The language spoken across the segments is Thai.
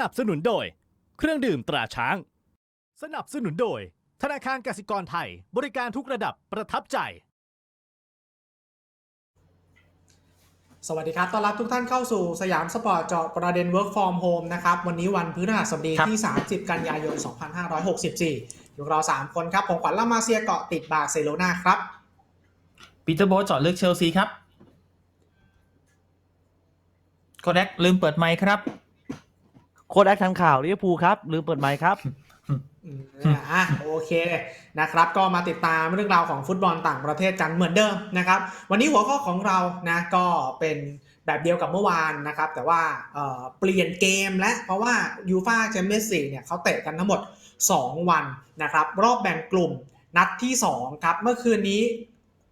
นับสนุนโดย เครื่องดื่มตราช้าง สนับสนุนโดย ธนาคารกสิกรไทย บริการทุกระดับประทับใจ สวัสดีครับ ต้อนรับทุกท่านเข้าสู่สยามสปอร์ตเจาะประเด็น Work from Home นะครับ วันนี้วันพฤหัสบดีครับที่ 30 กันยายน 2564 อยู่กับเรา 3 คนครับ ผมขวัญลามาเซียเกาะติดบาร์เซโลนาครับ ปีเตอร์โบทเจาะลึกเชลซีครับโคแดกลืมเปิดไมค์ครับ โค้ดแอคทันข่าวลิเวอร์พูลครับ ลืมเปิดไมค์ครับอะโอเคนะครับ ก็มาติดตามเรื่องราวของฟุตบอลต่างประเทศกันเหมือนเดิมนะครับ วันนี้หัวข้อของเรานะก็เป็นแบบเดียวกับเมื่อวานนะครับ แต่ว่าเเปลี่ยนเกมและเพราะว่ายูฟาแชมเปี้ยนส์ลีกเนี่ยเขาเตะกันทั้งหมด 2 วันนะครับ รอบแบ่งกลุ่มนัดที่ 2 ครับ เมื่อคืนนี้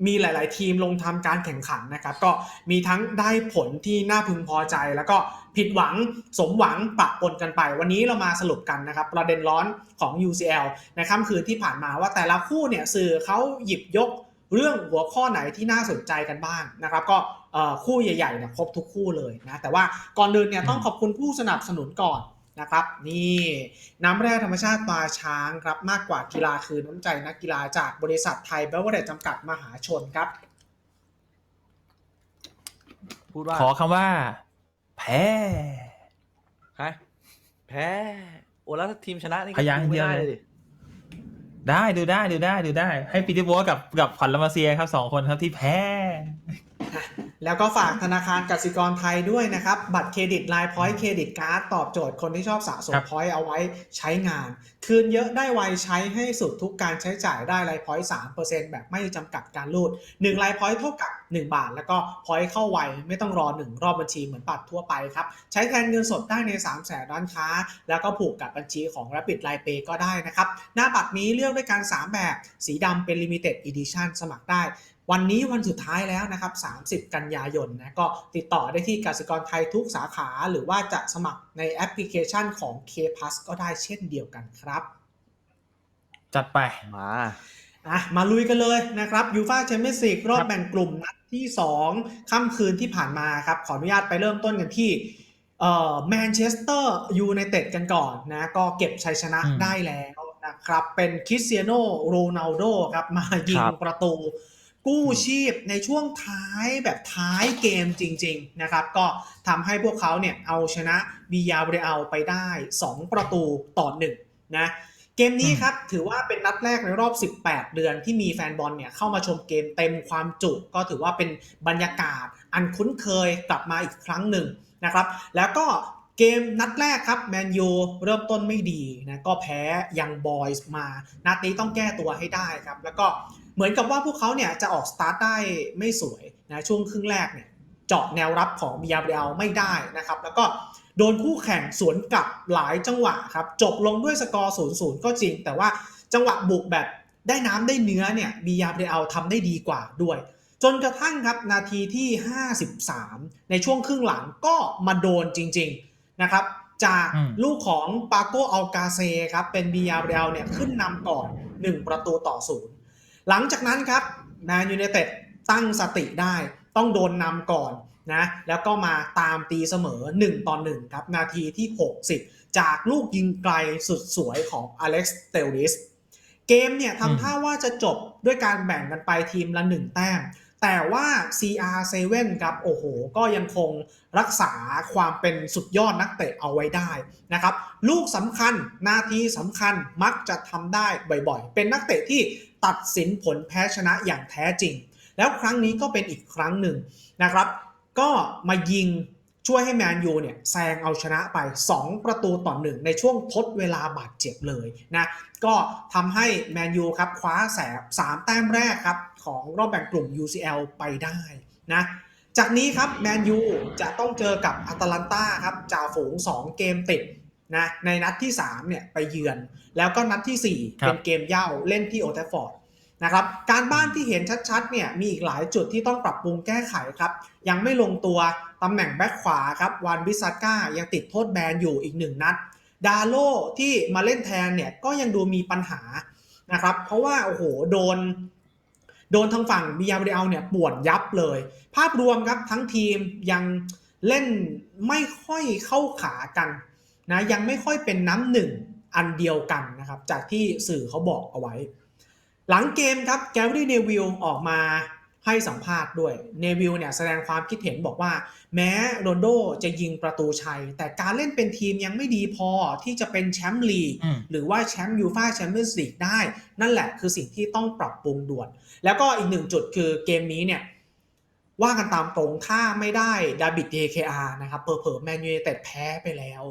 มีหลาย ๆ ทีมลงทำการแข่งขันนะครับ ก็มีทั้งได้ผลที่น่าพึงพอใจ แล้วก็ผิดหวังสมหวังปะปนกันไป วันนี้เรามาสรุปกันนะครับ ประเด็นร้อนของ UCL ในค่ำคืนที่ผ่านมาว่าแต่ละคู่เนี่ยสื่อเขาหยิบยกเรื่องหัวข้อไหนที่น่าสนใจกันบ้างนะครับ ก็คู่ใหญ่ๆเนี่ยครบทุกคู่เลยนะแต่ว่าก่อนอื่นเนี่ยต้องขอบคุณผู้สนับสนุนก่อน นะครับ นี่น้ำแร่ธรรมชาติปลาช้างครับมากกว่ากีฬาคือน้ำใจนักกีฬาจากบริษัทไทยเบเวอร์เรจจำกัดมหาชนครับ พูดว่าขอคำว่า แพ้ฮะแพ้โอ้แล้วถ้าทีมชนะนี่พยางค์ไม่เดียวได้เลยดิได้ดูได้ดูได้ดูได้ ให้ปีเตอร์โบทกับกับขวัญลามาเซียครับสองคนครับที่แพ้ แล้วก็ฝากธนาคารกสิกรไทยด้วยนะครับ บัตรเครดิตไลน์พอยต์เครดิตการ์ดตอบโจทย์คนที่ชอบสะสมครับพอยต์เอาไว้ใช้งาน คืนเยอะได้ไวใช้ให้สุดทุกการใช้จ่ายได้ไลน์พอยต์สามเปอร์เซ็นต์แบบไม่จำกัดการรูด1ไลน์พอยต์เท่ากับ1บาท แล้วก็พอยต์เข้าไวไม่ต้องรอ1รอบบัญชีเหมือนบัตรทั่วไปครับ ใช้แทนเงินสดได้ใน3 0 0แสนร้านค้า แล้วก็ผูกกับบัญชีของ Rapid Line Pay ก็ได้นะครับหน้าบัตรนี้เลือกด้วยกัน3แบบสีดำเป็น Limited Edition สมัครได้ วันนี้วันสุดท้ายแล้วนะครับ 30 กันยายนนะก็ติดต่อได้ที่กสิกรไทยทุกสาขาหรือว่าจะสมัครในแอปพลิเคชันของ K Plus ก็ได้เช่นเดียวกันครับ จัดไปมาอะมาลุยกันเลยนะครับยูฟาแชมเปี้ยนส์ลีกรอบแบ่งกลุ่มนัดที่ 2 ค่ำคืนที่ผ่านมาครับ ขออนุญาตไปเริ่มต้นกันที่เอ่อแมนเชสเตอร์ยูไนเต็ดกันก่อนนะ ก็เก็บชัยชนะอืมได้แล้วนะครับ เป็นคริสเตียโนโรนัลโดครับ มายิงประตู กู้ชีพในช่วงท้ายแบบท้ายเกมจริง ๆนะครับ ก็ทำให้พวกเขาเนี่ยเอาชนะบียาเรอัลไปได้ 2 ประตูต่อ1นะเกมนี้ครับถือว่าเป็นนัดแรกในรอบ 18 เดือนที่มีแฟนบอลเนี่ยเข้ามาชมเกมเต็มความจุก็ถือว่าเป็นบรรยากาศอันคุ้นเคยกลับมาอีกครั้งหนึ่งนะครับ แล้วก็เกมนัดแรกครับแมนยูเริ่มต้นไม่ดีนะก็แพ้ยังบอยส์มา นัดนี้ต้องแก้ตัวให้ได้ครับ แล้วก็ เหมือนกับว่าพวกเขาเนี่ยจะออกสตาร์ทได้ไม่สวยนะช่วงครึ่งแรกเนี่ยเจาะแนวรับของบียาเรอัลไม่ได้นะครับ แล้วก็โดนคู่แข่งสวนกลับหลายจังหวะครับ จบลงด้วยสกอร์ 0-0 ก็จริง แต่ว่าจังหวะบุกแบบได้น้ำได้เนื้อเนี่ยบียาเรอัลทำได้ดีกว่าด้วย จนกระทั่งครับนาทีที่ 53 ในช่วงครึ่งหลังก็มาโดนจริง ๆนะครับ จากลูกของปาโกอัลกาเซครับเป็นบียาเรอัลเนี่ยขึ้นนำก่อน 1 ประตูต่อศูนย์ หลังจากนั้นครับแมนยูไนเต็ดตั้งสติได้ต้องโดนนำก่อนนะแล้วก็มาตามตีเสมอ 1 ต่อ1ครับ นาทีที่ 60 จากลูกยิงไกลสุดสวยของอเล็กซ์เตลดิสเกมเนี่ยอืมทำท่าว่าจะจบด้วยการแบ่งกันไปทีมละ 1 แต้ม แต่ว่า CR7 ครับ โอ้โห ก็ยังคงรักษาความเป็นสุดยอดนักเตะเอาไว้ได้นะครับ ลูกสำคัญนาทีสำคัญมักจะทำได้บ่อยๆ เป็นนักเตะที่ ตัดสินผลแพ้ชนะอย่างแท้จริง แล้วครั้งนี้ก็เป็นอีกครั้งหนึ่งนะครับ ก็มายิงช่วยให้แมนยูเนี่ยแซงเอาชนะไป 2 ประตูต่อหนึ่งในช่วงทดเวลาบาดเจ็บเลยนะก็ทำให้แมนยูครับคว้าแสบ3แต้มแรกครับของรอบแบ่งกลุ่ม UCL ไปได้นะจากนี้ครับแมนยูจะต้องเจอกับอาตาลันตาครับจ่าฝูง 2 เกมติด นะในนัดที่3เนี่ยไปเยือน แล้วก็นัดที่4ครับเป็นเกมเย่าเล่นที่โอเทฟฟอร์ดนะครับการบ้านที่เห็นชัดๆเนี่ยมีอีกหลายจุดที่ต้องปรับปรุงแก้ไขครับ ยังไม่ลงตัวตำแหน่งแบ็คขวาครับวานบิซาก้ายังติดโทษแบนอยู่อีกหนึ่งนัด ดาโลที่มาเล่นแทนเนี่ยก็ยังดูมีปัญหานะครับเพราะว่าโอ้โหโดน โดนทางฝั่งบียาเรอัลเนี่ยปวดยับเลย ภาพรวมครับทั้งทีมยังเล่นไม่ค่อยเข้าขากัน นะยังไม่ค่อยเป็นน้ำหนึ่งอันเดียวกันนะครับจากที่สื่อเขาบอกเอาไว้ หลังเกมครับแกรี่เนวิลออกมาให้สัมภาษณ์ด้วยเนวิลเนี่ยแสดงความคิดเห็นบอกว่า แม้โรนลโดจะยิงประตูชัย แต่การเล่นเป็นทีมยังไม่ดีพอที่จะเป็นแชมป์ลีกอืมหรือว่าแชมป์ยูฟ่าแชมเปี้ยนส์ลีกได้ นั่นแหละคือสิ่งที่ต้องปรับปรุงด่วน แล้วก็อีกหนึ่งจุดคือเกมนี้เนี่ยว่ากันตามตรงถ้าไม่ได้ดาบิด DKR นะครับเผลอๆแมนยูไนเต็ดแพ้ไปแล้ว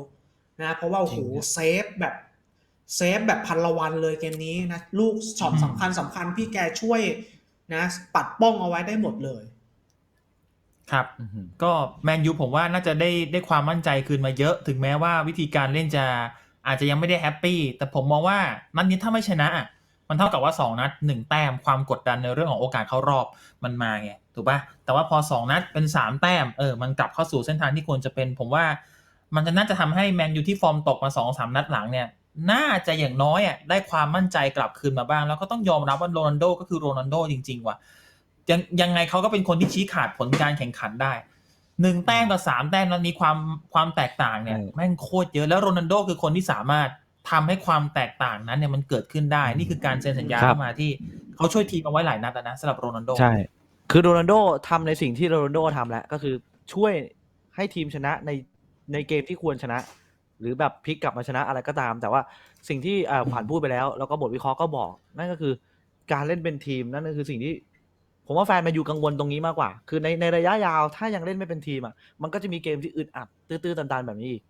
นะเพราะว่าโอ้โหจริงครับเซฟแบบเซฟแบบพันละวันเลยเกมนี้นะลูกช็อตอืมสำคัญสำคัญพี่แกช่วยนะปัดป้องเอาไว้ได้หมดเลย ครับอื้อหือก็แมนยูผมว่าน่าจะได้ได้ความมั่นใจคืนมาเยอะ ถึงแม้ว่าวิธีการเล่นจะอาจจะยังไม่ได้แฮปปี้แต่ผมมองว่านัดนี้ถ้าไม่ชนะอะมันเท่ากับว่า 2 นัด 1 แต้มความกดดันในเรื่องของโอกาสเข้ารอบมันมาไงถูกปะแต่ว่าพอ 2 นัดเป็น 3 แต้มเออมันกลับเข้าสู่เส้นทางที่ควรจะเป็น ผมว่า มันจะน่าจะทำให้แมนยูที่ฟอร์มตกมา2อสนัดหลังเนี่ยน่าจะอย่างน้อยอะได้ความมั่นใจกลับคืนมาบ้าง แล้วก็ต้องยอมรับว่าโรนัลโดก็คือโรนัลโดจริง ๆ ว่ะยังยังไงเขาก็เป็นคนที่ชี้ขาดผลการแข่งขันได้หนึ่งแต้มกับสามแต้มนั้นนี้ความความแตกต่างเนี่ยใช่แม่งโคตรเยอะแล้วโรนัลโดคือคนที่สามารถทำให้ความแตกต่างนั้นเนี่ยมันเกิดขึ้นได้ นี่คือการเซ็นสัญญาเข้ามาที่เขาช่วยทีมเอาไว้หลายนัดแล้วนะสำหรับโรนัลโดใช่คือโรนัลโดทำในสิ่งที่โรนัลโดทำแล้วก็คือช่วยให้ทีมชนะใน ในเกมที่ควรชนะ หรือแบบพลิกกลับมาชนะอะไรก็ตาม แต่ว่าสิ่งที่เอ่อขวัญพูดไปแล้ว แล้วก็บทวิเคราะห์ก็บอก นั่นก็คือการเล่นเป็นทีมนั่นก็คือสิ่งที่ ผมว่าแฟนแมนยูกังวลตรงนี้มากกว่า คือในในระยะยาวถ้ายังเล่นไม่เป็นทีมอะมันก็จะมีเกมที่อึดอัดตื้อๆตันๆแบบนี้อีก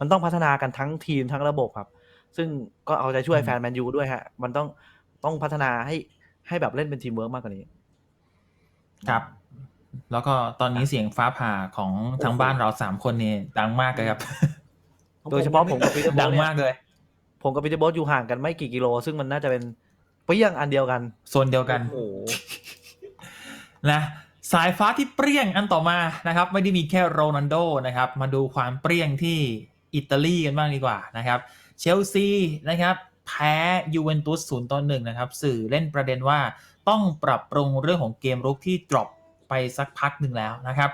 มันต้องพัฒนากันทั้งทีมทั้งระบบครับ ซึ่งก็เอาใจช่วยอืมแฟนแมนยูด้วยฮะ มันต้องต้องพัฒนาให้ให้แบบเล่นเป็นทีมเวิร์กมากกว่านี้ ครับ แล้วก็ตอนนี้เสียงฟ้าผ่าของทั้งบ้านเราสามคนเนี่ยดังมากเลยครับ โดยเฉพาะผมกับปีเตอร์โบดังเนี่ยมากเลย ผมกับปีเตอร์โบสอยู่ห่างกันไม่กี่กิโล ซึ่งมันน่าจะเป็นเปรี้ยงอันเดียวกันโซนเดียวกันโอ้โหนะสายฟ้าที่เปรี้ยงอันต่อมานะครับ ไม่ได้มีแค่โรนัลโดนะครับ มาดูความเปรี้ยงที่อิตาลีกันบ้างดีกว่านะครับ เชลซีนะครับ แพ้ยูเวนตุสศูนย์ต่อหนึ่งนะครับ สื่อเล่นประเด็นว่าต้องปรับปรุงเรื่องของเกมรุกที่ drop ไปสักพักหนึ่งแล้วนะครับ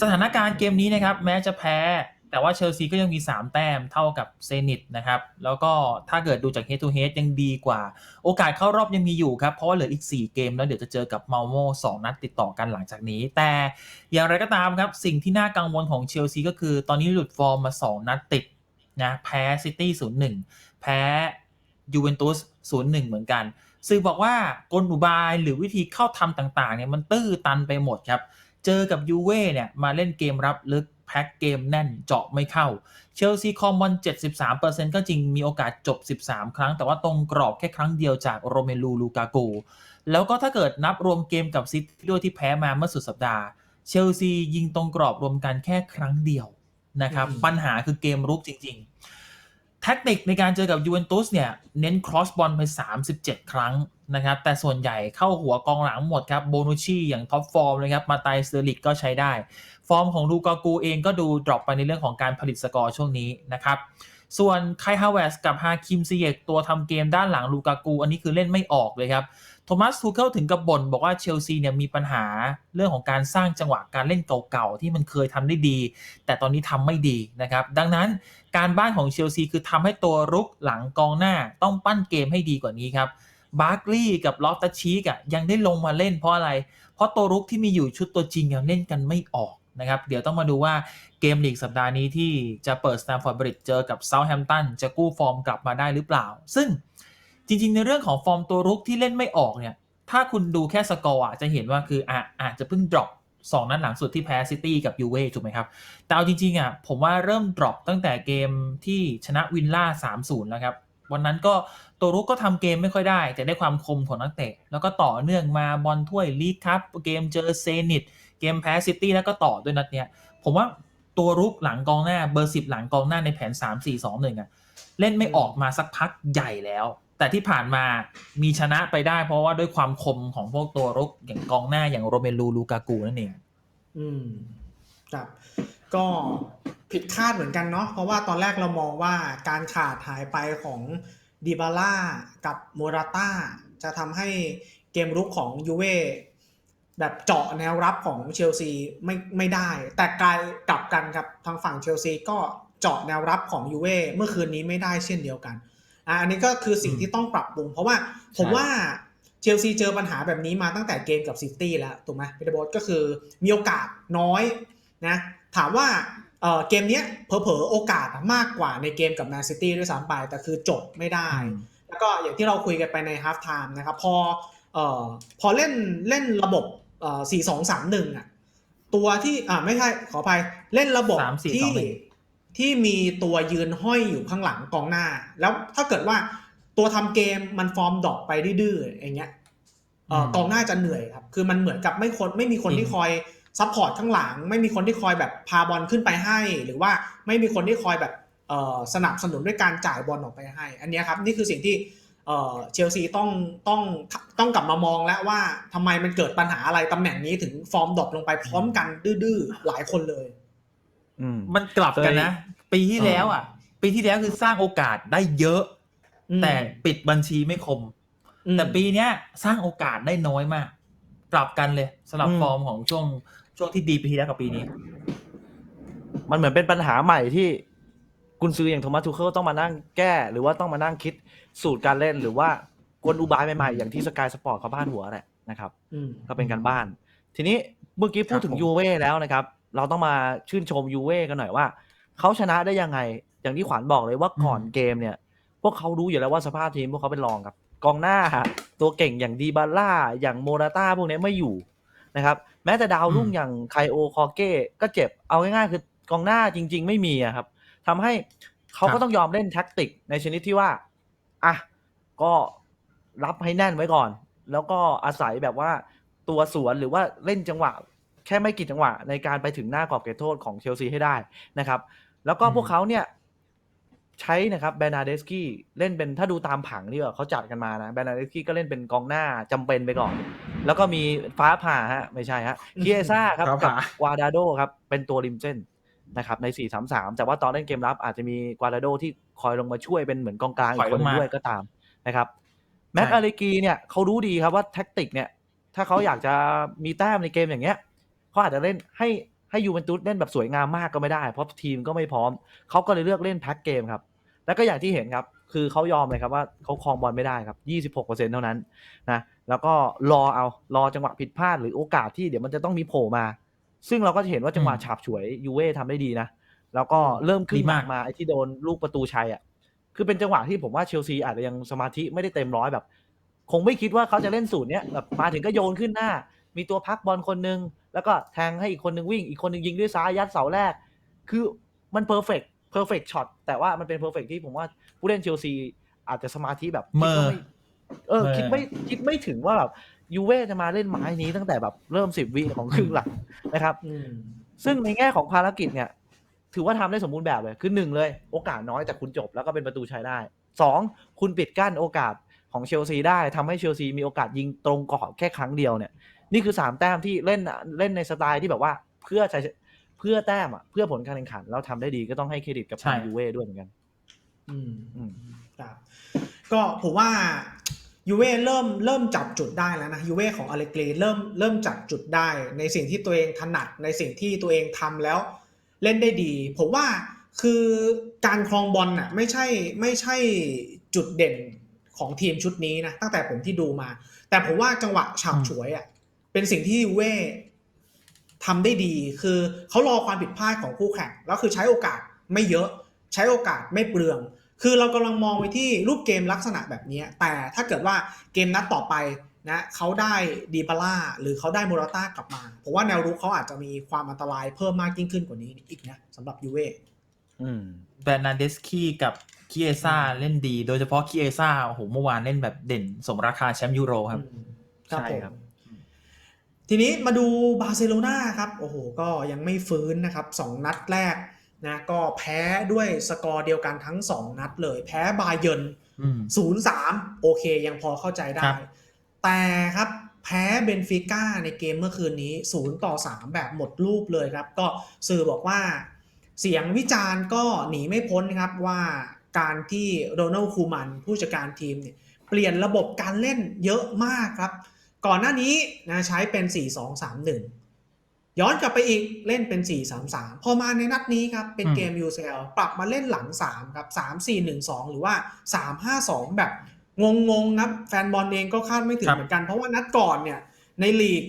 สถานการณ์เกมนี้นะครับ แม้จะแพ้ แต่ว่าเชลซีก็ยังมี 3 แต้มเท่ากับเซนิตนะครับ แล้วก็ถ้าเกิดดูจาก head to head ยังดีกว่า โอกาสเข้ารอบยังมีอยู่ครับ เพราะว่าเหลืออีก 4 เกมแล้วเดี๋ยวจะเจอกับมาโม2นัดติดต่อกันหลังจากนี้ แต่อย่างไรก็ตามครับ สิ่งที่น่ากังวลของเชลซีก็คือ ตอนนี้หลุดฟอร์มมา 2 นัดติดนะแพ้ซิตี้0-1 แพ้ยูเวนตุส0-1 เหมือนกัน สื่อบอกว่ากลอุบายหรือวิธีเข้าทำต่างๆเนี่ยมันตื้อตันไปหมดครับ เจอกับยูเว่เนี่ยมาเล่นเกมรับลึกแพ็คเกมแน่นเจาะไม่เข้า เชลซีคอมบอล73%ก็จริงมีโอกาสจบ 13 ครั้ง แต่ว่าตรงกรอบแค่ครั้งเดียวจากโรเมลูลูกากูแล้วก็ถ้าเกิดนับรวมเกมกับซิตี้ด้วยที่แพ้มาเมื่อสุดสัปดาห์ เชลซียิงตรงกรอบรวมกันแค่ครั้งเดียวนะครับอืมปัญหาคือเกมรุกจริง ๆ แท็กติกในการเจอกับยูเวนตุสเนี่ยเน้นครอสบอลไป 37 ครั้งนะครับ แต่ส่วนใหญ่เข้าหัวกองหลังหมดครับโบนูชีอย่างท็อปฟอร์มเลยครับ มาไตเซอร์ลิกก็ใช้ได้ ฟอร์มของลูกากูเองก็ดูดรอปไปในเรื่องของการผลิตสกอร์ช่วงนี้นะครับ ส่วนไคฮาวเวสกับฮาคิมซีเยกตัวทำเกมด้านหลังลูกากู อันนี้คือเล่นไม่ออกเลยครับ โทมัสทูเคิลถึงกับบ่นบอกว่าเชลซีเนี่ยมีปัญหาเรื่องของการสร้างจังหวะการเล่นเก่าๆ ที่มันเคยทำได้ดี แต่ตอนนี้ทำไม่ดีนะครับ ดังนั้นการบ้านของเชลซีคือทำให้ตัวรุกหลังกองหน้าต้องปั้นเกมให้ดีกว่านี้ครับบาร์กลีย์กับลอฟตัชชีกอะยังได้ลงมาเล่นเพราะอะไร เพราะตัวรุกที่มีอยู่ชุดตัวจริงยังเล่นกันไม่ออกนะครับเดี๋ยวต้องมาดูว่าเกมลีกสัปดาห์นี้ที่จะเปิดสแตมฟอร์ดบริดจ์เจอกับเซาท์แฮมป์ตันจะกู้ฟอร์มกลับมาได้หรือเปล่า ซึ่ง จริง ๆ ในเรื่องของฟอร์มตัวรุกที่เล่นไม่ออกเนี่ย ถ้าคุณดูแค่สกอร์อะจะเห็นว่าคืออะอาจจะเพิ่ง drop สองนัดหลังสุดที่แพ้ซิตี้กับยูเว่ถูกไหมครับ แต่เอาจริงๆอะผมว่าเริ่ม drop ตั้งแต่เกมที่ชนะวินล่า3-0 แล้วครับ วันนั้นก็ตัวรุกก็ทำเกมไม่ค่อยได้ แต่ได้ความคมของนักเตะ แล้วก็ต่อเนื่องมาบอลถ้วยลีกครับเกมเจอเซนิตเกมแพ้ซิตี้แล้วก็ต่อด้วยนัดเนี้ยผมว่าตัวรุกหลังกองหน้าเบอร์10หลังกองหน้าในแผน 3-4-2-1อะเล่นไม่ออกมาสักพักใหญ่แล้ว แต่ที่ผ่านมามีชนะไปได้ เพราะว่าด้วยความคมของพวกตัวรุกอย่างกองหน้าอย่างโรเมลูลูกากูนั่นเอง อืมครับ ก็ผิดคาดเหมือนกันเนาะเพราะว่าตอนแรกเรามองว่าการขาดหายไปของดิบาร่ากับโมราต้าจะทำให้เกมรุกของยูเว่แบบเจาะแนวรับของเชลซีไม่ไม่ได้ แต่กลายกลับกันครับทางฝั่งเชลซีก็เจาะแนวรับของยูเว่เมื่อคืนนี้ไม่ได้เช่นเดียวกัน อะอันนี้ก็คือสิ่งที่ต้องปรับปรุง เพราะว่าผมใช่ว่าเชลซีเจอปัญหาแบบนี้มาตั้งแต่เกมกับซิตี้แล้วถูกไหมพีเตอร์โบสก็คือมีโอกาสน้อยนะถามว่าเอ่อเกมเนี้ยเผลอๆ โอกาสมากกว่าในเกมกับแมนซิตี้ด้วยซ้ำไปแต่คือจบไม่ได้ แล้วก็อย่างที่เราคุยกันไปในฮา f ไทม์นะครับพอเอ่อพอเล่นเล่นระบบเอ่อสี่สองสามหนึ่งอะตัวที่อ่าไม่ใช่ขออภัยเล่นระบบสามสี่สที่องหนึ่ง ที่มีตัวยืนห้อยอยู่ข้างหลังกองหน้า แล้วถ้าเกิดว่าตัวทำเกมมันฟอร์มดรอปไปดื้อๆอย่างเงี้ยเอ่ออืมกองหน้าจะเหนื่อยครับ คือมันเหมือนกับไม่คนไม่มีคนจริงที่คอยซัพพอร์ตข้างหลัง ไม่มีคนที่คอยแบบพาบอลขึ้นไปให้ หรือว่าไม่มีคนที่คอยแบบเอ่อสนับสนุนด้วยการจ่ายบอลออกไปให้ อันเนี้ยครับนี่คือสิ่งที่เอ่อเชลซีต้องต้องต้องกลับมามองแล้วว่าทำไมมันเกิดปัญหาอะไรตำแหน่งนี้ถึงฟอร์มดรอปลงไปพร้อมกันดื้อๆหลายคนเลยอื มมันกลับกันนะ ปีที่แล้วอะ ปีที่แล้วคือสร้างโอกาสได้เยอะอืมแต่ปิดบัญชีไม่คมอืมแต่ปีเนี้ยสร้างโอกาสได้น้อยมาก กลับกันเลยสำหรับอืมฟอร์มของช่วงช่วงที่ดีปีที่แล้วกับปีนี้ มันเหมือนเป็นปัญหาใหม่ที่กุนซืออย่างโทมัสทูเคิลต้องมานั่งแก้ หรือว่าต้องมานั่งคิดสูตรการเล่นหรือว่ากลอุบายใหม่ๆ อย่างที่สกายสปอร์ตเขาบ้านหัวแหละนะครับอืมก็เป็นการบ้าน ทีนี้เมื่อกี้พูดถึงครับผมยูเว่แล้วนะครับ เราต้องมาชื่นชมยูเว่กันหน่อยว่าเขาชนะได้ยังไง อย่างที่ขวัญบอกเลยว่าก่อนเกมเนี่ย พวกเขารู้อยู่แล้วว่าสภาพทีมพวกเขาเป็นรองครับ กองหน้าตัวเก่งอย่างดีบาร่าอย่างโมราต้าพวกนี้ไม่อยู่นะครับ แม้แต่ดาวรุ่งอืมอย่างไคโอคอเก้ก็เจ็บเอาง่ายๆคือกองหน้าจริง ๆ ไม่มีอะครับทำให้เขาก็ต้องยอมเล่นแท็กติกในชนิดที่ว่าอะก็รับให้แน่นไว้ก่อน แล้วก็อาศัยแบบว่าตัวสวนหรือว่าเล่นจังหวะ แค่ไม่กี่จังหวะในการไปถึงหน้ากรอบเขตโทษของเชลซีให้ได้นะครับ แล้วก็อืมพวกเขาเนี่ยใช้นะครับแบรนาเดสกี้เล่นเป็นถ้าดูตามผังที่ว่าเขาจัดกันมานะแบรนาเดสกี้ก็เล่นเป็นกองหน้าจำเป็นไปก่อน แล้วก็มีฟ้าผ่าฮะไม่ใช่ฮะเคียซ่าครับฟ้ากับผ่ากวาดาโดครับเป็นตัวริมเส้นนะครับใน 4-3-3 แต่ว่าตอนเล่นเกมรับอาจจะมีกวาดาโดที่คอยลงมาช่วยเป็นเหมือนกองกลางอีกคนหนึ่งด้วยก็ตามนะครับแม็กใช่อาเลกีเนี่ยเขารู้ดีครับว่าแท็กติกเนี่ยถ้าเขาอยากจะมีแต้มในเกมอย่างเงี้ย เขาอาจจะเล่นให้ให้ยูเวนตุสเล่นแบบสวยงามมากก็ไม่ได้ เพราะทีมก็ไม่พร้อม เขาก็เลยเลือกเล่นแพ็กเกมครับ แล้วก็อย่างที่เห็นครับ คือเขายอมเลยครับว่าเขาครองบอลไม่ได้ครับ 26%เท่านั้นนะ แล้วก็รอเอา รอจังหวะผิดพลาดหรือโอกาสที่เดี๋ยวมันจะต้องมีโผล่มา ซึ่งเราก็จะเห็นว่าจังหวะอืมฉาบฉวยยูเว่ทำได้ดีนะ แล้วก็เริ่มขึ้นดีมากมาไอ้ที่โดนลูกประตูชัยอะ คือเป็นจังหวะที่ผมว่าเชลซีอาจจะยังสมาธิไม่ได้เต็มร้อยแบบ คงไม่คิดว่าเขาจะเล่นสูตรเนี้ยแบบมาถึงก็โยนขึ้นหน้า มีตัวพักบอลคนนึง แล้วก็แทงให้อีกคนนึงวิ่ง อีกคนนึงยิงด้วยซ้ายยัดเสาแรก คือมันเพอร์เฟกเพอร์เฟกช็อตแต่ว่ามันเป็นเพอร์เฟกที่ผมว่าผู้เล่นเชลซีอาจจะสมาธิแบบเมอคิดว่าไม่เออเมอคิดไม่คิดไม่ถึงว่าแบบยูเว่จะมาเล่นไม้นี้ตั้งแต่แบบเริ่มสิบวิของครึ่งหลังนะครับอืมซึ่งในแง่ของภารกิจเนี่ย ถือว่าทำได้สมบูรณ์แบบเลย คือหนึ่งเลย โอกาสน้อยแต่คุณจบแล้วก็เป็นประตูชัยได้สองคุณปิดกั้นโอกาสของเชลซีได้ทำให้เชลซีมีโอกาสยิงตรงกรอบแค่ครั้งเดียวเนี่ย นี่คือสามแต้มที่เล่นเล่นในสไตล์ที่แบบว่าเพื่อใช้เพื่อแต้มอะเพื่อผลการแข่งขันแล้วทำได้ดีก็ต้องให้เครดิตกับทางใช่ยูเว่ด้วยเหมือนกัน อืมอืมครับก็ผมว่ายูเว่เริ่มเริ่มจับจุดได้แล้วนะยูเว่ของอเลกรีเริ่มเริ่มจับจุดได้ ในสิ่งที่ตัวเองถนัดในสิ่งที่ตัวเองทำแล้วเล่นได้ดี ผมว่าคือการครองบอลน่ะไม่ใช่ไม่ใช่จุดเด่นของทีมชุดนี้นะตั้งแต่ผมที่ดูมา แต่ผมว่าจังหวะฉาบฉวยอะ เป็นสิ่งที่ยูเว่ทำได้ดีคือเขารอความผิดพลาดของคู่แข่งแล้วคือใช้โอกาสไม่เยอะใช้โอกาสไม่เปลือง คือเรากำลังมองไปที่รูปเกมลักษณะแบบนี้ แต่ถ้าเกิดว่าเกมนัดต่อไปนะเขาได้ดีบาร่าหรือเขาได้โมราต้ากลับมาผมว่าแนวรุกเขาอาจจะมีความอันตรายเพิ่มมากยิ่งขึ้นกว่านี้อีกนะสำหรับยูเว่อืมแบรนาเดสกี้กับคีเอซ่าเล่นดี โดยเฉพาะคีเอซ่าโอ้โหเมื่อวานเล่นแบบเด่นสมราคาแชมป์ยูโรครับอืมครับใช่ผมครับ ทีนี้มาดูบาร์เซโลนาครับโอ้โหก็ยังไม่ฟื้นนะครับสองนัดแรกนะก็แพ้ด้วยสกอร์เดียวกันทั้ง 2 นัดเลย แพ้บาเยิร์นอืมศูนย์สามโอเคยังพอเข้าใจได้ครับแต่ครับแพ้เบนฟิก้าในเกมเมื่อคืนนี้ศูนย์ต่อ3แบบหมดรูปเลยครับ ก็สื่อบอกว่า เสียงวิจารณ์ก็หนีไม่พ้นครับว่าการที่โรนัลด์คูมันผู้จัดการทีมเนี่ยเปลี่ยนระบบการเล่นเยอะมากครับ ก่อนหน้านี้นะใช้เป็น 4-2-3-1 ย้อนกลับไปอีกเล่นเป็น 4-3-3 พอมาในนัดนี้ครับ เป็นเกม UCL ปรับมาเล่นหลัง 3 ครับ 3-4-1-2 หรือว่า 3-5-2 แบบงงๆครับ แฟนบอลเองก็คาดไม่ถึงครับเหมือนกัน เพราะว่านัดก่อนเนี่ยในลีก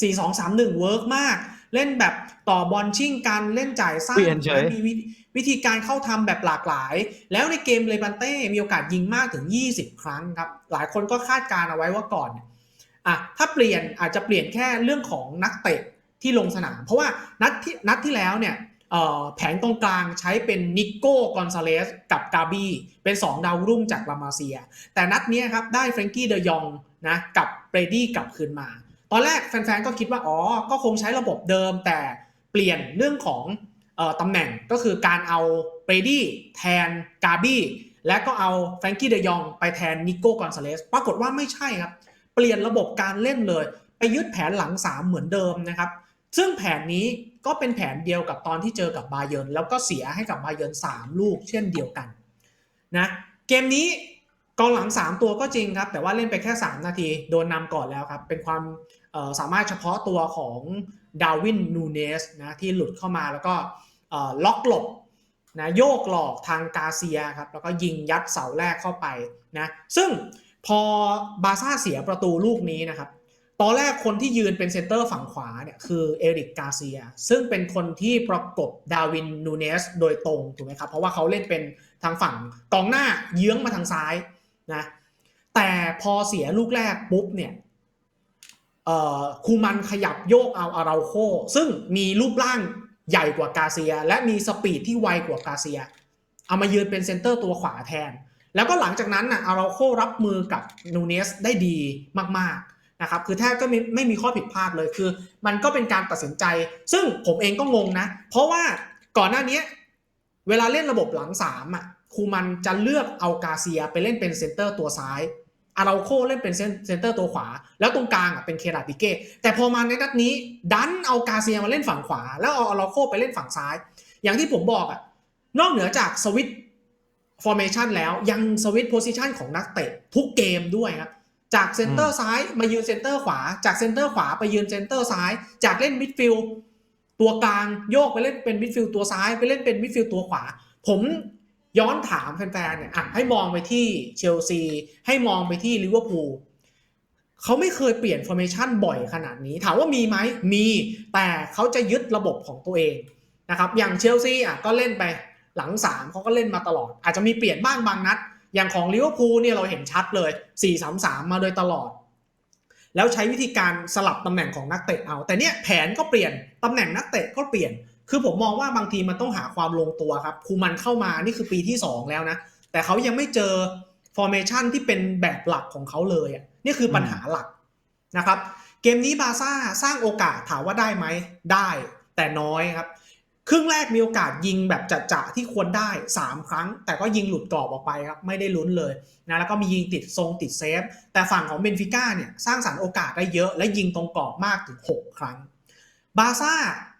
4-2-3-1 เวิร์กมาก เล่นแบบต่อบอลชิ่งกันเล่นจ่ายสั้นเปลี่ยนเฉยและมีวิธีวิธีการเข้าทำแบบหลากหลาย แล้วในเกมเลบันเต้มีโอกาสยิงมากถึง 20 ครั้งครับ หลายคนก็คาดการณ์เอาไว้ว่าก่อนเนี่ย อะถ้าเปลี่ยนอาจจะเปลี่ยนแค่เรื่องของนักเตะที่ลงสนาม เพราะว่านัดที่นัดที่แล้วเนี่ยแผงตรงกลางใช้เป็นนิโก้กอนซาเลสกับกาบีเป็น 2 ดาวรุ่งจากลามาเซีย แต่นัดนี้ครับได้เฟรงกี้เดยองนะกับเบรดี้กลับคืนมา ตอนแรกแฟนๆก็คิดว่า อ๋อ ก็คงใช้ระบบเดิมแต่เปลี่ยนเรื่องของออตำแหน่งก็คือการเอาเบรดี้แทนกาบี้และก็เอาแฟรงกี้เดยองไปแทนนิโก้กอนซาเลสปรากฏว่าไม่ใช่ครับ เปลี่ยนระบบการเล่นเลย ไปยึดแผนหลัง 3 เหมือนเดิมนะครับ ซึ่งแผนนี้ก็เป็นแผนเดียวกับตอนที่เจอกับบาเยิร์นแล้วก็เสียให้กับบาเยิร์น3 ลูกเช่นเดียวกันนะเกมนี้กองหลัง 3 ตัวก็จริงครับ แต่ว่าเล่นไปแค่ 3 นาทีโดนนำก่อนแล้วครับ เป็นความสามารถเฉพาะตัวของดาวินนูเนสนะที่หลุดเข้ามาแล้วก็ล็อกหลบนะโยกหลอกทางกาเซียครับแล้วก็ยิงยัดเสาแรกเข้าไปนะซึ่ง พอบาซ่าเสียประตูลูกนี้นะครับ ตอนแรกคนที่ยืนเป็นเซนเตอร์ฝั่งขวาเนี่ยคือเอริกกาเซีย ซึ่งเป็นคนที่ประกบดาวินนูเนสโดยตรงถูกไหมครับ เพราะว่าเขาเล่นเป็นทางฝั่งกองหน้าเยื้องมาทางซ้ายนะแต่พอเสียลูกแรกปุ๊บเนี่ยคูมันขยับโยกเอาอาราโค ซึ่งมีรูปร่างใหญ่กว่ากาเซีย และมีสปีดที่ไวกว่ากาเซีย เอามายืนเป็นเซนเตอร์ตัวขวาแทน แล้วก็หลังจากนั้นน่ะอาราโครับมือกับนูเนสได้ดีมากๆนะครับคือแทบก็ไม่ไม่มีข้อผิดพลาดเลยคือ มันก็เป็นการตัดสินใจ ซึ่งผมเองก็งงนะ เพราะว่าก่อนหน้านี้เวลาเล่นระบบหลังสามอะครูมันจะเลือกเอากาเซียไปเล่นเป็นเซนเตอร์ตัวซ้ายอาราโคเล่นเป็นเซนเตอร์ตัวขวา แล้วตรงกลางอะเป็นเคราปิเก้แต่พอมาในนัดนี้ ดันเอากาเซียมาเล่นฝั่งขวา แล้วเอาอาราโคไปเล่นฝั่งซ้าย อย่างที่ผมบอกอะนอกเหนือจากสวิต ฟอร์เมชันแล้วยังสวิตโพซิชันของนักเตะทุกเกมด้วยครับ จากเซนเตอร์ซ้ายมายืนเซนเตอร์ขวา จากเซนเตอร์ขวาไปยืนเซนเตอร์ซ้าย จากเล่นมิดฟิลด์ตัวกลางโยกไปเล่นเป็นมิดฟิลด์ตัวซ้ายไปเล่นเป็นมิดฟิลด์ตัวขวา ผมย้อนถามแฟนๆเนี่ยอะให้มองไปที่เชลซี ให้มองไปที่ลิเวอร์พูลเขาไม่เคยเปลี่ยนฟอร์เมชันบ่อยขนาดนี้ ถามว่ามีไหมมี แต่เขาจะยึดระบบของตัวเองนะครับ อย่างเชลซีอะก็เล่นไป หลังสามเขาก็เล่นมาตลอด อาจจะมีเปลี่ยนบ้างบางนัด อย่างของลิเวอร์พูลเนี่ยเราเห็นชัดเลย 4-3-3 มาโดยตลอด แล้วใช้วิธีการสลับตำแหน่งของนักเตะเอา แต่เนี่ยแผนก็เปลี่ยนตำแหน่งนักเตะก็เปลี่ยน คือผมมองว่าบางทีมันต้องหาความลงตัวครับคูมันเข้ามานี่คือปีที่ 2 แล้วนะ แต่เขายังไม่เจอฟอร์เมชันที่เป็นแบบหลักของเขาเลยอะนี่คือปัญหาหลักนะครับ เกมนี้บาซ่าสร้างโอกาสถามว่าได้ไหมได้ แต่น้อยครับ ครึ่งแรกมีโอกาสยิงแบบจะๆที่ควรได้ 3 ครั้ง แต่ก็ยิงหลุดกรอบออกไปครับไม่ได้ลุ้นเลยนะแล้วก็มียิงติดทรงติดเซฟ แต่ฝั่งของเบนฟิก้าเนี่ยสร้างสรรค์โอกาสได้เยอะ และยิงตรงกรอบมากถึง 6 ครั้ง บาซ่า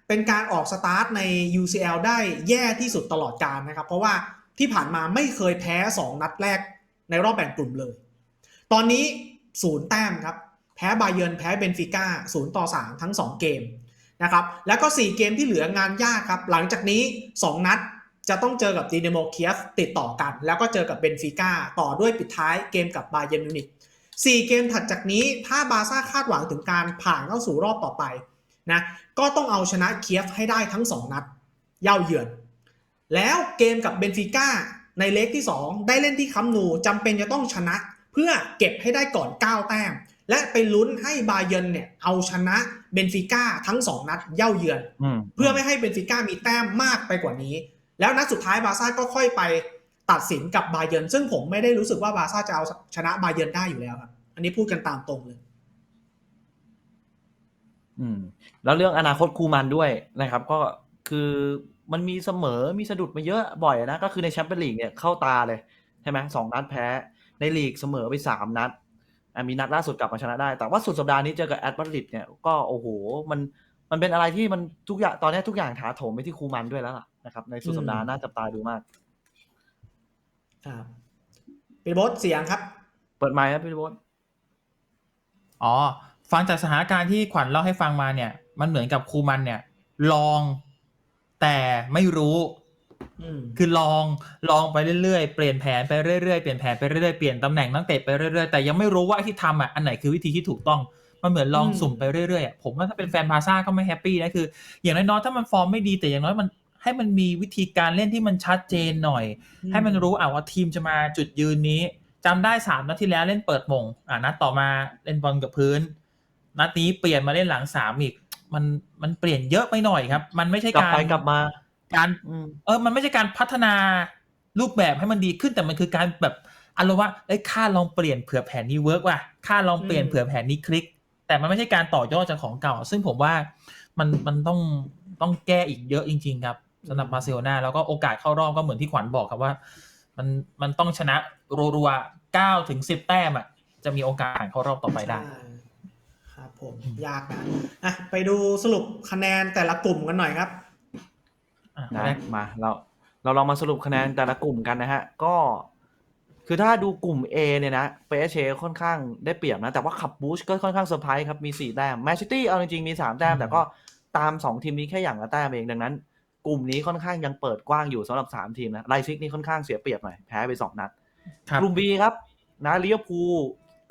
เป็นการออกสตาร์ทใน UCL ได้แย่ที่สุดตลอดการนะครับ เพราะว่าที่ผ่านมาไม่เคยแพ้ 2 นัดแรกในรอบแบ่งกลุ่มเลย ตอนนี้ศูนย์แต้มครับแพ้บาเยิร์นแพ้เบนฟิก้า0ต่อ 3 ทั้ง 2 เกม นะครับแล้วก็ 4 เกมที่เหลืองานยากครับ หลังจากนี้ 2 นัดจะต้องเจอกับดีเนโมเคียฟติดต่อกัน แล้วก็เจอกับเบนฟิก้าต่อด้วยปิดท้ายเกมกับบาเยนมิวนิก4เกมถัดจากนี้ถ้าบาซ่าคาดหวังถึงการผ่านเข้าสู่รอบต่อไปนะก็ต้องเอาชนะเคียฟให้ได้ทั้ง 2 นัดเย่าเยือน แล้วเกมกับเบนฟิก้าในเล็กที่ 2 ได้เล่นที่คัมนูจำเป็นจะต้องชนะ เพื่อเก็บให้ได้ก่อน 9 แต้ม และไปลุ้นให้บาเยิร์นเนี่ยเอาชนะเบนฟิก้าทั้ง2นัดเย่าเยือนอืมเพื่อไม่ให้เบนฟิก้ามีแต้มมากไปกว่านี้ แล้วนัดสุดท้ายบาร์ซ่าก็ค่อยไปตัดสินกับบาเยิร์นซึ่งผมไม่ได้รู้สึกว่าบาร์ซ่าจะเอาชนะบาเยิร์นได้อยู่แล้วครับ อันนี้พูดกันตามตรงเลยอืมแล้วเรื่องอนาคตคูมันด้วยนะครับ ก็คือมันมีเสมอมีสะดุดมาเยอะบ่อยนะ ก็คือในแชมเปี้ยนลีกเนี่ยเข้าตาเลย ใช่ไหมสองนัดแพ้ ในลีกเสมอไปสามนัดอะ มีนัดล่าสุดกลับมาชนะได้ แต่ว่าสุดสัปดาห์นี้เจอกับแอตมาดริดเนี่ยก็โอ้โห มันมันเป็นอะไรที่มันทุกอย่างตอนนี้ทุกอย่างถาโถมไปที่คูมันด้วยแล้วล่ะนะครับ ในสุดสัปดาห์อืมน่าจับตาดูมาก ครับปีโบสเสียงครับ เปิดไมค์ครับพี่โบ๊ทอ๋อ ฟังจากสถานการณ์ที่ขวัญเล่าให้ฟังมาเนี่ย มันเหมือนกับครูมันเนี่ย ลองแต่ไม่รู้อืม คือลองลองไปเรื่อยๆ เปลี่ยนแผนไปเรื่อยๆ เปลี่ยนแผนไปเรื่อยๆ เปลี่ยนตำแหน่งนักเตะไปเรื่อยๆ แต่ยังไม่รู้ว่าไอ้ที่ทำอะ อันไหนคือวิธีที่ถูกต้อง มันเหมือนลองอืมสุ่มไปเรื่อยๆอะผมว่าถ้าเป็นแฟนบาร์ซ่าก็ไม่แฮปปี้นะคือ อย่างน้อยๆ ถ้ามันฟอร์มไม่ดีแต่อย่างน้อยมันให้มันมีวิธีการเล่นที่มันชัดเจนหน่อย ให้มันรู้อะว่าทีมจะมาจุดยืนนี้จำได้สามนัดที่แล้วเล่นเปิดมงอะนัดต่อมาเล่นบอลกับพื้น นัดนี้เปลี่ยนมาเล่นหลังสามอีก มันมันเปลี่ยนเยอะไปหน่อยครับ มันไม่ใช่กลับการไปกลับมา การอืมเออมันไม่ใช่การพัฒนารูปแบบให้มันดีขึ้นแต่มันคือการแบบอารมณ์ว่าเอ้ยข้าลองเปลี่ยนเผื่อแผนนี้เวิร์กว่ะข้าลองเปลี่ยนอืมเผื่อแผนนี้คลิก แต่มันไม่ใช่การต่อยอดจากของเก่า ซึ่งผมว่ามันมันต้องต้องแก้อีกเยอะจริง ๆ ครับสำหรับบาร์เซโลนาแล้วก็โอกาสเข้ารอบก็เหมือนที่ขวัญบอกครับว่า มันมันต้องชนะรัวๆเก้าถึงสิบแต้มอะจะมีโอกาสผ่านเข้ารอบต่อไปได้ใช่ครับผมยากนะอะไปดูสรุปคะแนนแต่ละกลุ่มกันหน่อยครับ อะนะแรกมาเราเราลองมาสรุปคะแนนแต่ละกลุ่มกันนะฮะ ก็ คือถ้าดูกลุ่ม A เนี่ยนะเปเชค่อนข้างได้เปรียบนะ แต่ว่าขับบูชก็ค่อนข้างเซอร์ไพรส์ครับ มี 4 แต้มแมนซิตี้เอาจริงๆ มี 3 แต้ม แต่ก็ตาม 2 ทีมนี้แค่อย่างละแต้มเอง ดังนั้น กลุ่มนี้ค่อนข้างยังเปิดกว้างอยู่สำหรับ 3 ทีมนะไลซิกนี่ค่อนข้างเสียเปรียบหน่อยแพ้ไป 2 นัด ครับ กลุ่ม B ครับนะลิเวอร์พูล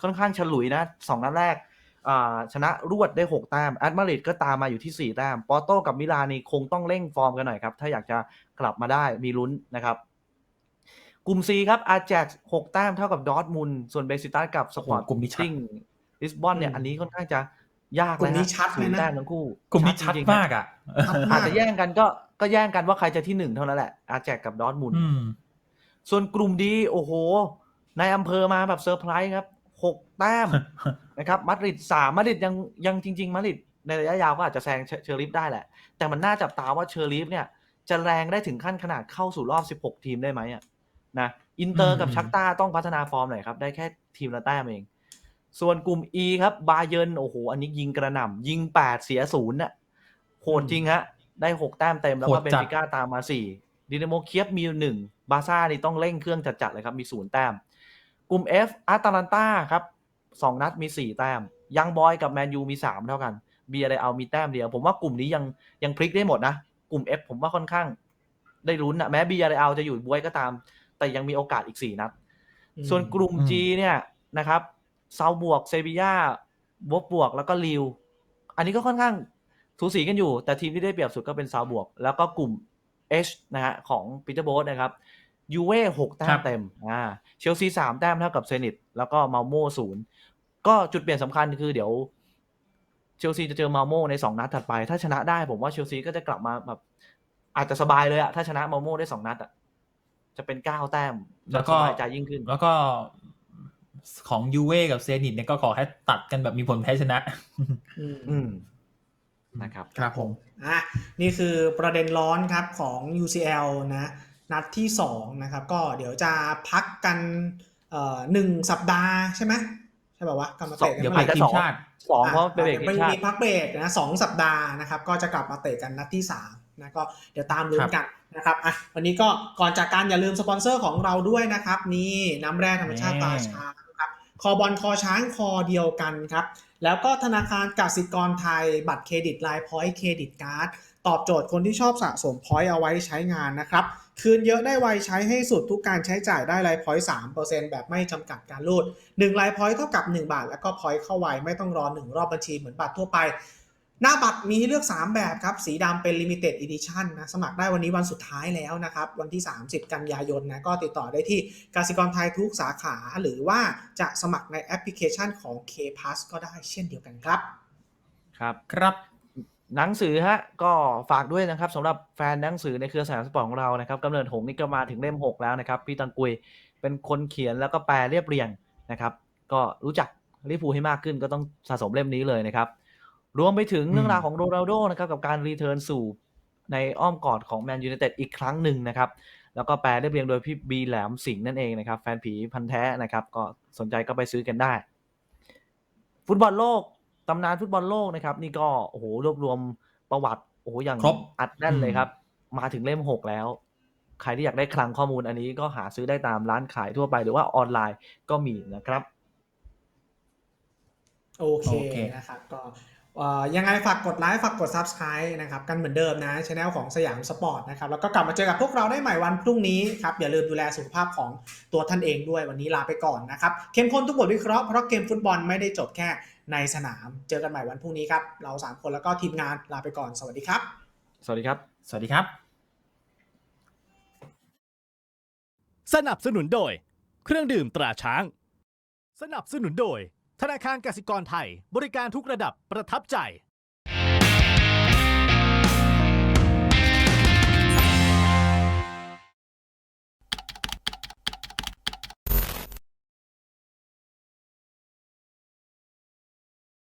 ค่อนข้างฉลุยนะสองนัดแรกอ่า ชนะรวดได้ 6 แต้มแอตมาดริดก็ตามมาอยู่ที่ 4 แต้ม ปอร์โตกับมิลานนี่คงต้องเร่งฟอร์มกันหน่อยครับ ถ้าอยากจะกลับมาได้มีลุ้นนะครับ กลุ่ม C ครับอาแจ็กหกแต้มเท่ากับดอร์ทมุนด์ส่วนเบซิตัสกับสปอร์ตโอ้โหกลุ่มนี้ชัดติ้งลิสบอนเนี่ยอืมอันนี้ค่อนข้างจะยากกลุ่มนี้ะชัดเลยนะศูแต้มทั้งคู่ กลุ่มนี้ชัดจริงๆมากอะชัดมอาจจะแย่งกันก็ก็แย่งกันว่าใครจะที่หนึ่งเท่านั้นแหละอาแจกกับดอร์ทมุนด์อืมส่วนกลุ่มดีโอ้โหในายอำเภอมาแบบเซอร์ไพรส์ครับหกแต้ม นะครับมาดริดสามมาดริดยังยังจริง ๆ มาดริดในระยะยาวก็อาจจะแซงเชเชอริฟได้แหละ แต่มันน่าจับตาว่าเชอริฟเนี่ยจะแรงได้ถึงขั้นขนาดเข้าสู่รอบ 16 ทีมได้ไหมอะนะอินเตอร์กับอืมชักตาต้องพัฒนาฟอร์มหน่อยครับ ได้แค่ทีมละแต้มเอง ส่วนกลุ่ม E ครับบาเยิร์นโอ้โห อันนี้ยิงกระหน่ำยิง 8 เสียศูนย์น่ะโหดจริงฮะ ได้ 6 แต้มเต็มแล้วก็โหดเบนจัดฟิก้าตามมา 4 ดินาโมเคียบมีหนึ่งบาซ่านี่ต้องเร่งเครื่องจัดๆเลยครับ มีศูนย์แต้ม กลุ่ม F อาตาลันตาครับ สองนัดมี4แต้ม ยังบอยกับแมนยูมี3เท่ากันเบียร์ไดเอามีแต้มเดียว ผมว่ากลุ่มนี้ยังยังพลิกได้หมดนะ กลุ่ม F ผมว่าค่อนข้าง ได้ลุ้นนะแม้เบียร์ไดเอาจะอยู่บวยก็ตาม แต่ยังมีโอกาสอีก4นัด ส่วนกลุ่มอืม G เนี่ยนะครับเซาบวกเซบีย่าบวกบวกแล้วก็ลิว อันนี้ก็ค่อนข้างสูสีกันอยู่ แต่ทีมที่ได้เปรียบสุดก็เป็นเซาบวก แล้วก็กลุ่ม H นะฮะของปีเตอร์โบสนะครับยูเว่หกแต้ครัมบเต็มอ่าเชลซีสามแต้มเท่ากับเซนิตแล้วก็มาโม่ศูนย์ ก็จุดเปลี่ยนสำคัญคือเดี๋ยวเชลซีจะเจอมาโม่ในสองนัดถัดไป ถ้าชนะได้ผมว่าเชลซีก็จะกลับมาแบบ อาจจะสบายเลยอะถ้าชนะมาโม่ได้สองนัดอะจะเป็นเก้าแต้มแล้วก็สบายใจยิ่งขึ้น แล้วก็ของยูเว่กับเซนิตเนี่ยก็ขอให้ตัดกันแบบมีผลแพ้ชนะ อืมอืมนะครับ ครับผม อะ นี่คือประเด็นร้อนครับของ UCL นะ นัดที่2นะครับ ก็เดี๋ยวจะพักกันเอ่อหนึ่งสัปดาห์ใช่ไหมใช่ป่าวะกลับมาเตะกันเดี๋ยวเมื่ไปอไหร่ทีมชาติสองเพราะเป็นเบรกดี๋ยวทีมชามีติพักเบรกนะสองสัปดาห์นะครับก็จะกลับมาเตะกันนัดที่3นะก็เดี๋ยวตามลุ้นกันนะครับอะวันนี้ก็ก่อนจากการอย่าลืมสปอนเซอร์ของเราด้วยนะครับ นี่น้ำแร่ธรรมชาติตาช้างครับคอบอลคอช้างคอเดียวกันครับ แล้วก็ธนาคารกสิกรไทย บัตรเครดิตไลน์พอยต์เครดิตการ์ดตอบโจทย์คนที่ชอบสะสมพอยต์เอาไว้ใช้งานนะครับ คืนเยอะได้ไวใช้ให้สุดทุกการใช้จ่ายได้ไลน์พอยต์สามเปอร์เซ็นต์แบบไม่จำกัดการรูด1ไลน์พอยต์เท่ากับ 1 บาท แล้วก็พอยต์เข้าไวไม่ต้องรอ 1 รอบบัญชีเหมือนบัตรทั่วไป หน้าบัตรมีให้เลือก 3 แบบครับ สีดำเป็น Limited Edition นะสมัครได้วันนี้วันสุดท้ายแล้วนะครับ วันที่ 30 กันยายนนะก็ติดต่อได้ที่กสิกรไทยทุกสาขา หรือว่าจะสมัครในแอปพลิเคชันของ K Plus ก็ได้เช่นเดียวกันครับ ครับครับ หนังสือฮะก็ฝากด้วยนะครับสำหรับแฟนหนังสือในเครือสยามสปอร์ตของเรานะครับกำเนิดหงส์นี่ก็มาถึงเล่ม 6 แล้วนะครับ พี่ตังกุยเป็นคนเขียนแล้วก็แปลเรียบเรียงนะครับ ก็รู้จักลิเวอร์พูลให้มากขึ้นก็ต้องสะสมเล่มนี้เลยนะครับ รวมไปถึงเรื่องราวของโรนัลโดนะครับกับการรีเทิร์นสู่ในอ้อมกอดของแมนยูไนเต็ดอีกครั้งหนึ่งนะครับ แล้วก็แปลเรียบเรียงโดยพี่บีแหลมสิงห์นั่นเองนะครับ แฟนผีพันธ์แท้นะครับ ก็สนใจก็ไปซื้อกันได้ ฟุตบอลโลก ตำนานฟุตบอลโลกนะครับ นี่ก็โอ้โหรวบรวมประวัติโอ้โหอย่างครบ อัดแน่นเลยครับ มาถึงเล่มหกแล้ว ใครที่อยากได้คลังข้อมูลอันนี้ก็หาซื้อได้ตามร้านขายทั่วไปหรือว่าออนไลน์ก็มีนะครับ โอเคโอเค นะครับก็เอ่อยังไงฝากกดไลค์ฝากกด Subscribe นะครับกันเหมือนเดิมนะช anel ของสยามสปอร์ตนะครับแล้วก็กลับมาเจอกับพวกเราได้ใหม่วันพรุ่งนี้ครับอย่าลืมดูแลสุขภาพของตัวท่านเองด้วยวันนี้ลาไปก่อนนะครับเข้มข้นทุกบทวิเคราะห์เพราะเกมฟุตบอลไม่ได้จบแค่ ในสนาม เจอกันใหม่วันพรุ่งนี้ครับ เรา 3 คนแล้วก็ทีมงานลาไปก่อน สวัสดีครับ สวัสดีครับ สวัสดีครับ สนับสนุนโดย เครื่องดื่มตราช้าง สนับสนุนโดย ธนาคารกสิกรไทย บริการทุกระดับประทับใจ